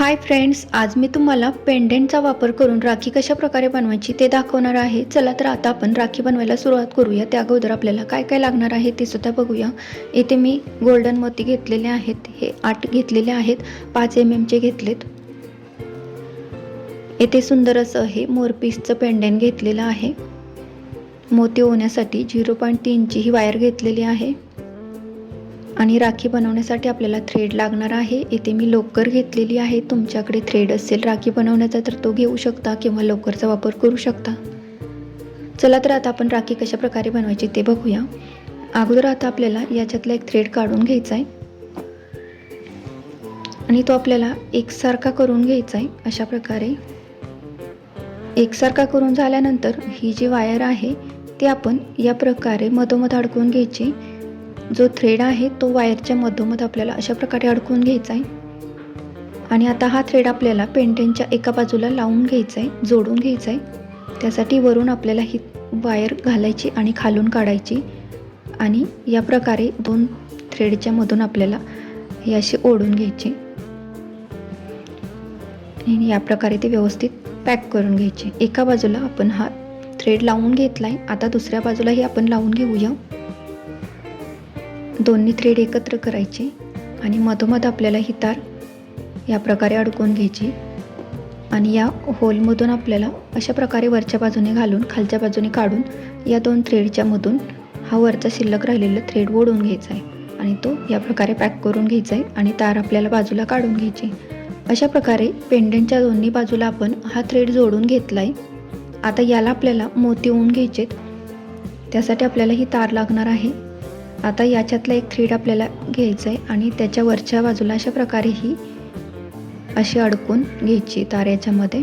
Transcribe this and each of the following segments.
Hi friends आज मी तुम्हाला पेंडेंटचा वापर करून राखी कशा प्रकारे बनवायची ते दाखवणार आहे. चला तर आता आपण राखी बनवायला सुरुवात करूया. त्या अगोदर आपल्याला काय काय लागणार आहे ते सुद्धा बघूया. इथे मी गोल्डन मोती घेतलेले आहेत. हे आठ घेतलेले आहेत. पाच एम एमचे घेतलेत. येथे सुंदर असं हे मोरपीसचं पेंडेंट घेतलेलं आहे. मोती होण्यासाठी झिरो पॉईंट तीनची ही वायर घेतलेली आहे. आणि राखी बनवण्यासाठी आपल्याला थ्रेड लागणार आहे. इथे मी लोकर घेतलेली आहे. तुमच्याकडे थ्रेड असेल राखी बनवण्याचा तर तो घेऊ शकता किंवा लोकरचा वापर करू शकता. चला तर आता आपण राखी कशा प्रकारे बनवायची ते बघूया. अगोदर आता आपल्याला याच्यातला एक थ्रेड काढून घ्यायचा आहे आणि तो आपल्याला एकसारखा करून घ्यायचा आहे अशा प्रकारे एकसारखा करून झाल्यानंतर ही जी वायर आहे ती आपण या प्रकारे मधोमध अडकवून घ्यायची. जो थ्रेड आहे तो वायरच्या मधोमध आपल्याला अशा प्रकारे अडकून घ्यायचा आहे. आणि आता हा थ्रेड आपल्याला पेंटेनच्या एका बाजूला लावून घ्यायचा आहे जोडून घ्यायचा आहे. त्यासाठी वरून आपल्याला ही वायर घालायची आणि खालून काढायची. आणि या प्रकारे दोन थ्रेडच्या मधून आपल्याला हे असे ओढून घ्यायचे. आणि या प्रकारे ते व्यवस्थित पॅक करून घ्यायचे. एका बाजूला आपण हा थ्रेड लावून घेतला आहे आता दुसऱ्या बाजूलाही आपण लावून घेऊया. दोन्ही थ्रेड एकत्र करायचे आणि मधोमध आपल्याला ही तार या प्रकारे अडकून घ्यायची आणि या होलमधून आपल्याला अशा प्रकारे वरच्या बाजूने घालून खालच्या बाजूने काढून या दोन थ्रेडच्या मधून हा वरचा शिल्लक राहिलेला थ्रेड ओढून घ्यायचा आहे. आणि तो या प्रकारे पॅक करून घ्यायचा आहे आणि तार आपल्याला बाजूला काढून घ्यायची अशा प्रकारे पेंडंटच्या दोन्ही बाजूला आपण हा थ्रेड जोडून घेतला आहे आता याला आपल्याला मोती होऊन घ्यायचेत. त्यासाठी आपल्याला ही तार लागणार आहे. आता याच्यातला एक थ्रीड आपल्याला घ्यायचा आहे आणि त्याच्या वरच्या बाजूला अशा प्रकारे ही अशी अडकून घ्यायची तार याच्यामध्ये.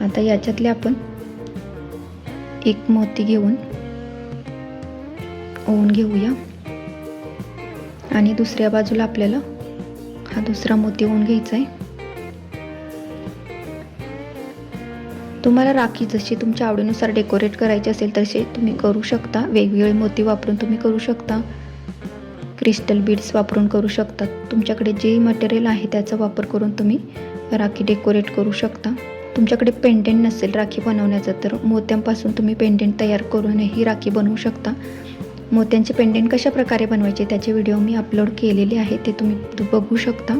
आता याच्यातले आपण एक मोती घेऊन ओवून घेऊया. आणि दुसऱ्या बाजूला आपल्याला हा दुसरा मोती ओवून घ्यायचा आहे तुम्हाला राखी जशी तुमच्या आवडीनुसार डेकोरेट करायची असेल तसे तुम्ही करू शकता. वेगवेगळे मोती वापरून तुम्ही करू शकता. क्रिस्टल बीड्स वापरून करू शकता. तुमच्याकडे जे मटेरियल आहे त्याचा वापर करून तुम्ही राखी डेकोरेट करू शकता. तुमच्याकडे पेंडेंट नसेल राखी बनवण्याचं तर मोत्यांपासून तुम्ही पेंडेंट तयार करूनही राखी बनवू शकता. मोत्यांचे पेंडेंट कशा प्रकारे बनवायचे त्याचे व्हिडिओ मी अपलोड केलेले आहे ते तुम्ही बघू शकता.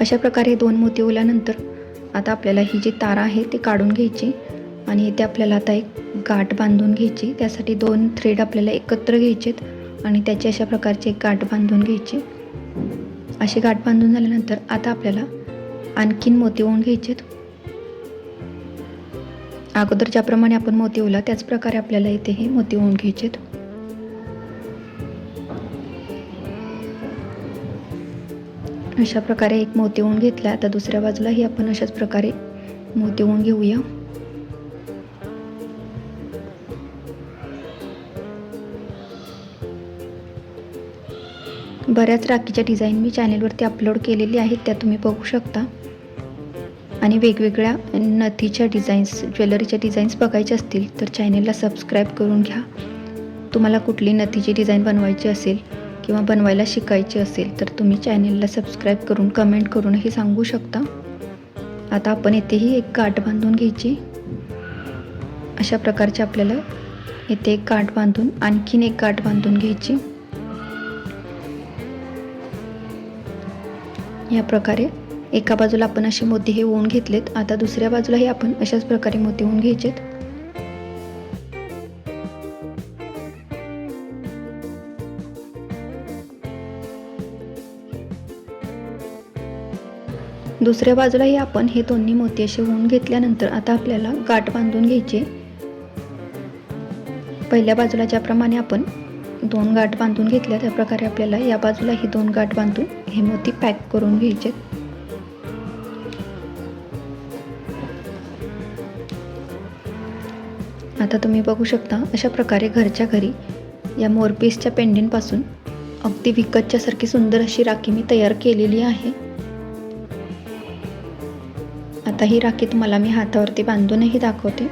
अशा प्रकारे दोन मोती ओल्यानंतर आता आपल्याला ही जी तार आहे ती काढून घ्यायची आणि इथे आपल्याला आता एक गाठ बांधून घ्यायची. त्यासाठी दोन थ्रेड आपल्याला एकत्र घ्यायचेत आणि त्याची अशा प्रकारची एक गाठ बांधून घ्यायची. अशी गाठ बांधून झाल्यानंतर आता आपल्याला आणखीन मोती ओवून घ्यायचेत. अगोदर ज्याप्रमाणे आपण मोती ओला त्याच प्रकारे आपल्याला इथे हे मोती ओवून घ्यायचेत. अशा प्रकारे एक मोती ओन घेतला आता दुसऱ्या बाजूलाही आपण अशाच प्रकारे मोती ओन घेऊया. बऱ्याच राखीच्या डिझाईन मी चॅनेलवरती अपलोड केलेली आहेत त्या तुम्ही बघू शकता. आणि वेगवेगळ्या नथीच्या डिझाईन्स ज्वेलरीच्या डिझाईन्स बघायचे असतील तर चॅनेलला सबस्क्राईब करून घ्या. तुम्हाला कुठली नथीची डिझाईन बनवायची असेल किंवा बनवायला शिकायची असेल तर तुम्ही चॅनेलला सबस्क्राईब करून कमेंट करूनही सांगू शकता. आता आपण येथेही एक गाठ बांधून घ्यायची. अशा प्रकारचे आपल्याला येथे एक गाठ बांधून आणखीन एक गाठ बांधून घ्यायची. या प्रकारे एका बाजूला आपण असे मोती हे ओवून घेतलेत आता दुसऱ्या बाजूलाही आपण अशाच प्रकारे मोती ओवून घ्यायचेत. दुसऱ्या बाजूलाही आपण हे दोन्ही मोती असे होऊन घेतल्यानंतर आता आपल्याला गाठ बांधून घ्यायचे. पहिल्या बाजूला ज्याप्रमाणे आपण दोन गाठ बांधून घेतल्या त्याप्रकारे आपल्याला या बाजूला ही दोन गाठ बांधून हे मोती पॅक करून घ्यायचे. आता तुम्ही बघू शकता अशा प्रकारे घरच्या घरी या मोरपीसच्या पेंडेंटपासून अगदी विकतच्यासारखी सुंदर अशी राखी मी तयार केलेली आहे. आता ही राखी तुम्हाला मी हातावरती बांधूनही दाखवते.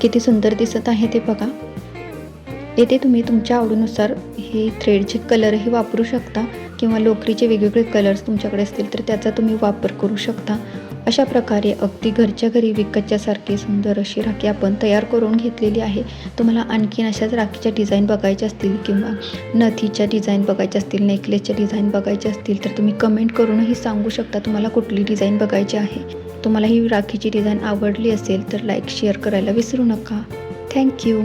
किती सुंदर दिसत आहे ते बघा. येथे तुम्ही तुमच्या आवडीनुसार हे थ्रेडचे कलरही वापरू शकता किंवा लोकरीचे वेगवेगळे कलर्स तुमच्याकडे असतील तर त्याचा तुम्ही वापर करू शकता. अशा प्रकारे अगदी घरच्या घरी विकतच्यासारखी सुंदर अशी राखी आपण तयार करून घेतलेली आहे. तुम्हाला आणखीन अशाच राखीच्या डिझाईन बघायच्या असतील किंवा नथीच्या डिझाईन बघायच्या असतील नेकलेसच्या डिझाईन बघायच्या असतील तर तुम्ही कमेंट करूनही सांगू शकता तुम्हाला कुठली डिझाईन बघायची आहे. तुम्हाला ही राखीची डिझाईन आवडली असेल तर लाईक शेअर करायला विसरू नका. थँक्यू